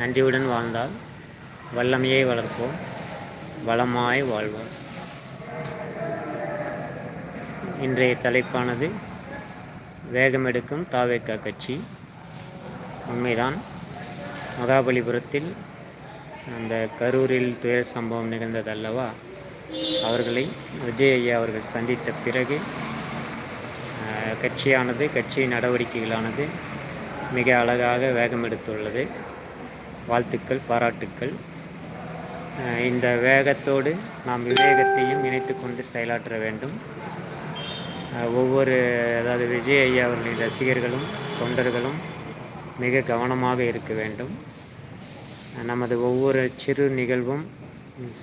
நன்றியுடன் வாழ்ந்தால் வல்லமையை வளர்ப்போம் வளமாய் வாழ்வோம். இன்றைய தலைப்பானது வேகமெடுக்கும் தாவேக்கா கட்சி. உண்மைதான் மகாபலிபுரத்தில் அந்த கரூரில் துயர் சம்பவம் நிகழ்ந்தது அல்லவா அவர்களை விஜய் ஐயா அவர்கள் சந்தித்த பிறகு கட்சியானது கட்சி நடவடிக்கைகளானது மிக அழகாக வேகமெடுத்துள்ளது. வாழ்த்துக்கள் பாராட்டுக்கள். இந்த வேகத்தோடு நாம் விவேகத்தையும் இணைத்து கொண்டு செயலாற்ற வேண்டும். ஒவ்வொரு அதாவது விஜய் ஐயா அவர்களின் ரசிகர்களும் தொண்டர்களும் மிக கவனமாக இருக்க வேண்டும். நமது ஒவ்வொரு சிறு நிகழ்வும்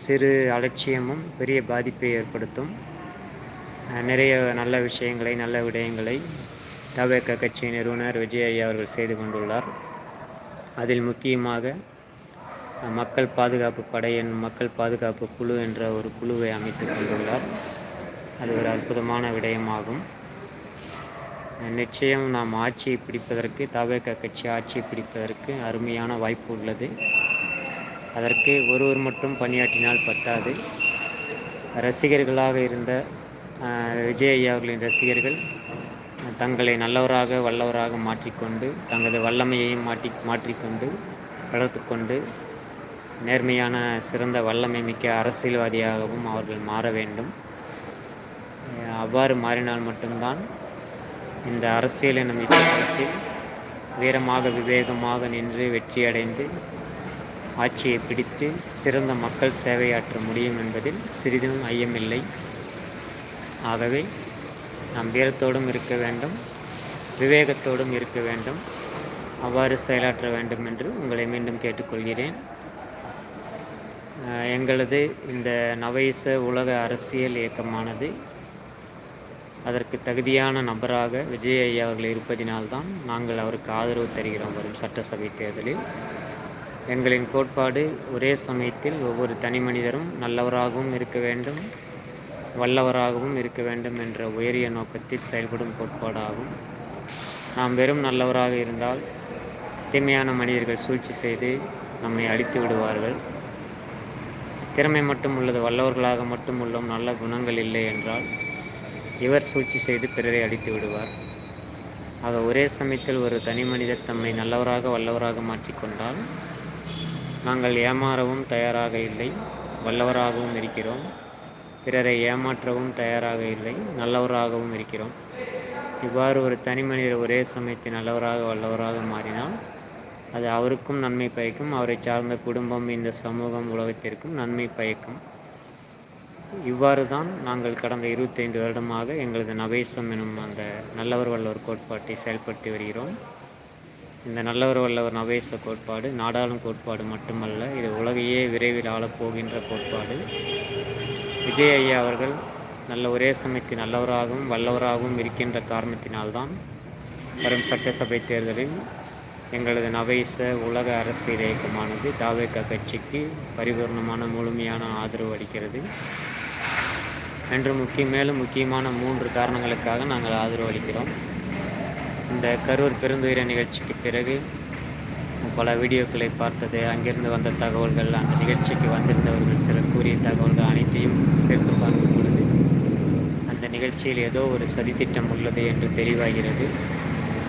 சிறு அலட்சியமும் பெரிய பாதிப்பை ஏற்படுத்தும். நிறைய நல்ல விஷயங்களை நல்ல விடயங்களை தவேக கட்சி நிறுவனர் விஜய் ஐயா அவர்கள் செய்து கொண்டுள்ளார். அதில் முக்கியமாக மக்கள் பாதுகாப்பு படையின் மக்கள் பாதுகாப்பு குழு என்ற ஒரு குழுவை அமைத்து கொண்டுள்ளார். அது ஒரு அற்புதமான விடயமாகும். நிச்சயம் நாம் ஆட்சியை பிடிப்பதற்கு தவேக கட்சி ஆட்சியை பிடிப்பதற்கு அருமையான வாய்ப்பு உள்ளது. அதற்கு ஒருவர் மட்டும் பணியாற்றினால் பத்தாது. ரசிகர்களாக இருந்த விஜய் ஐயா அவர்களின் ரசிகர்கள் தங்களை நல்லவராக வல்லவராக மாற்றிக்கொண்டு தங்களது வல்லமையையும் மாற்றி மாற்றிக்கொண்டு வளர்த்து கொண்டு நேர்மையான சிறந்த வல்லமை மிக்க அரசியல்வாதியாகவும் அவர்கள் மாற வேண்டும். அவ்வாறு மாறினால் மட்டும்தான் இந்த அரசியல் எனும் இச்சத்தில் வீரமாக விவேகமாக நின்று வெற்றியடைந்து ஆட்சியை பிடித்து சிறந்த மக்கள் சேவையாற்ற முடியும் என்பதில் சிறிதும் ஐயமில்லை. ஆகவே நாம் வீரத்தோடும் இருக்க வேண்டும் விவேகத்தோடும் இருக்க வேண்டும் அவ்வாறு செயலாற்ற வேண்டும் என்று உங்களை மீண்டும் கேட்டுக்கொள்கிறேன். எங்களது இந்த நவைச உலக அரசியல் இயக்கமானது அதற்கு தகுதியான நபராக விஜய் ஐயா அவர்கள் இருப்பதினால்தான் நாங்கள் அவருக்கு ஆதரவு தருகிறோம் வரும் சட்டசபை தேர்தலில். எங்களின் கோட்பாடு ஒரே சமயத்தில் ஒவ்வொரு தனி மனிதரும் நல்லவராகவும் இருக்க வேண்டும். வல்லவராகவும் இருக்க வேண்டும் என்ற உயரிய நோக்கத்தில் செயல்படும் கோட்பாடாகும். நாம் வெறும் நல்லவராக இருந்தால் தீமையான மனிதர்கள் சூழ்ச்சி செய்து நம்மை அழித்து விடுவார்கள். திறமை மட்டும் உள்ளது வல்லவர்களாக மட்டும் உள்ளோம் நல்ல குணங்கள் இல்லை என்றால் இவர் சூழ்ச்சி செய்து பிறரை அழித்து விடுவார். ஆக ஒரே சமயத்தில் ஒரு தனி மனிதர் தம்மை நல்லவராக வல்லவராக மாற்றிக்கொண்டால் நாங்கள் ஏமாறவும் தயாராக இல்லை வல்லவராகவும் இருக்கிறோம். பிறரை ஏமாற்றவும் தயாராக இல்லை நல்லவராகவும் இருக்கிறோம். இவ்வாறு ஒரு தனி மனிதர் ஒரே சமயத்தில் நல்லவராக வல்லவராக மாறினால் அது அவருக்கும் நன்மை பயக்கும். அவரை சார்ந்த குடும்பம் இந்த சமூகம் உலகத்திற்கும் நன்மை பயக்கும். இவ்வாறு தான் நாங்கள் கடந்த இருபத்தைந்து வருடமாக எங்களது நவேசம் எனும் அந்த நல்லவர் வல்லவர் கோட்பாட்டை செயல்படுத்தி வருகிறோம். இந்த நல்லவர் வல்லவர் நவேச கோட்பாடு நாடாளும் கோட்பாடு மட்டுமல்ல இது உலகையே விரைவில் ஆளப்போகின்ற கோட்பாடு. விஜய் ஐயா அவர்கள் நல்ல ஒரே சமயத்தில் நல்லவராகவும் வல்லவராகவும் இருக்கின்ற காரணத்தினால்தான் வரும் சட்டசபை தேர்தலில் எங்களது நவைச உலக அரசியல் இயக்கமானது தாவேக்கா கட்சிக்கு பரிபூர்ணமான முழுமையான ஆதரவு அளிக்கிறது. என்று முக்கிய மேலும் முக்கியமான மூன்று காரணங்களுக்காக நாங்கள் ஆதரவு அளிக்கிறோம். இந்த கரூர் பெருந்துயிர நிகழ்ச்சிக்கு பிறகு பல வீடியோக்களை பார்த்தது. அங்கிருந்து வந்த தகவல்கள் அந்த நிகழ்ச்சிக்கு வந்திருந்தவர்கள் சிலர் கூறிய தகவல்கள் அனைத்தையும் சேர்த்து பார்க்கும் பொழுது அந்த நிகழ்ச்சியில் ஏதோ ஒரு சதித்திட்டம் உள்ளது என்று தெளிவாகிறது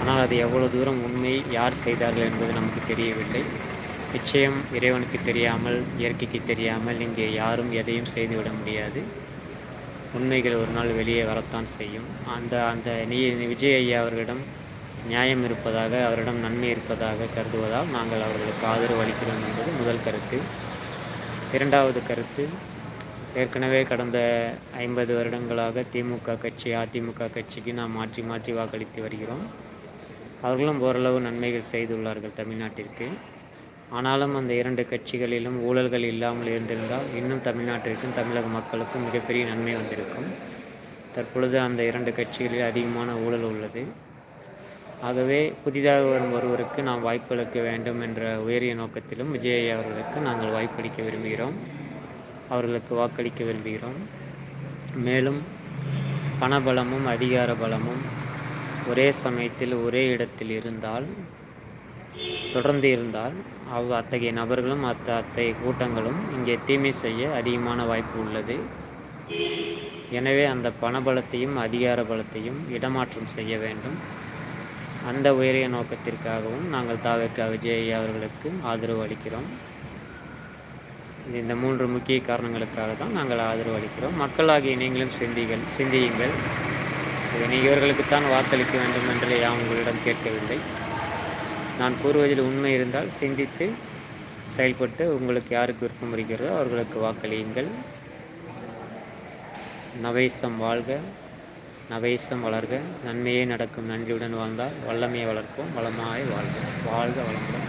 ஆனால் அது எவ்வளோ தூரம் உண்மை யார் செய்தார்கள் என்பது நமக்கு தெரியவில்லை. நிச்சயம் இறைவனுக்கு தெரியாமல் இயற்கைக்கு தெரியாமல் இங்கே யாரும் எதையும் செய்துவிட முடியாது. உண்மைகள் ஒரு நாள் வெளியே வரத்தான் செய்யும். அந்த அந்த நீ விஜய் ஐயா அவர்களிடம் நியாயம் இருப்பதாக அவரிடம் நன்மை இருப்பதாக கருதுவதால் நாங்கள் அவர்களுக்கு ஆதரவு அளிக்கிறோம் என்பது முதல் கருத்து. இரண்டாவது கருத்து ஏற்கனவே கடந்த ஐம்பது வருடங்களாக திமுக கட்சி அதிமுக கட்சிக்கு நாம் மாற்றி மாற்றி வாக்களித்து வருகிறோம். அவர்களும் ஓரளவு நன்மைகள் செய்துள்ளார்கள் தமிழ்நாட்டிற்கு. ஆனாலும் அந்த இரண்டு கட்சிகளிலும் ஊழல்கள் இல்லாமல் இருந்திருந்தால் இன்னும் தமிழ்நாட்டிற்கும் தமிழக மக்களுக்கும் மிகப்பெரிய நன்மை வந்திருக்கும். தற்பொழுது அந்த இரண்டு கட்சிகளில் அதிகமான ஊழல் உள்ளது. ஆகவே புதிதாக வரும் ஒருவருக்கு நாம் வாய்ப்பளிக்க வேண்டும் என்ற உயரிய நோக்கத்திலும் விஜய் அவர்களுக்கு நாங்கள் வாய்ப்பளிக்க விரும்புகிறோம். அவர்களுக்கு வாக்களிக்க விரும்புகிறோம். மேலும் பணபலமும் அதிகார பலமும் ஒரே சமயத்தில் ஒரே இடத்தில் இருந்தால் தொடர்ந்து இருந்தால் அவ் அத்தகைய நபர்களும் அத்த அத்தகைய கூட்டங்களும் இங்கே தீமை செய்ய அதிகமான வாய்ப்பு உள்ளது. எனவே அந்த பணபலத்தையும் அதிகார பலத்தையும் இடமாற்றம் செய்ய வேண்டும். அந்த உயரிய நோக்கத்திற்காகவும் நாங்கள் தாவேக்கா விஜய் அவர்களுக்கு ஆதரவு அளிக்கிறோம். இந்த மூன்று முக்கிய காரணங்களுக்காக தான் நாங்கள் ஆதரவு அளிக்கிறோம். மக்களாகிய நீங்களும் சிந்திகள் சிந்தியுங்கள். இவர்களுக்குத்தான் வாக்களிக்க வேண்டும் என்று யாம் உங்களிடம் கேட்கவில்லை. நான் கூறுவதில் உண்மை இருந்தால் சிந்தித்து செயல்பட்டு உங்களுக்கு யாருக்கு விருப்பம் இருக்கிறதோ அவர்களுக்கு வாக்களியுங்கள். நவேசம் வாழ்க. நவேசம் வளர்க. நன்மையே நடக்கும். நன்றியுடன் வாழ்ந்தால் வல்லமையை வளர்ப்போம். வளமாய் வாழ்க. வாழ்க வளமுடன்.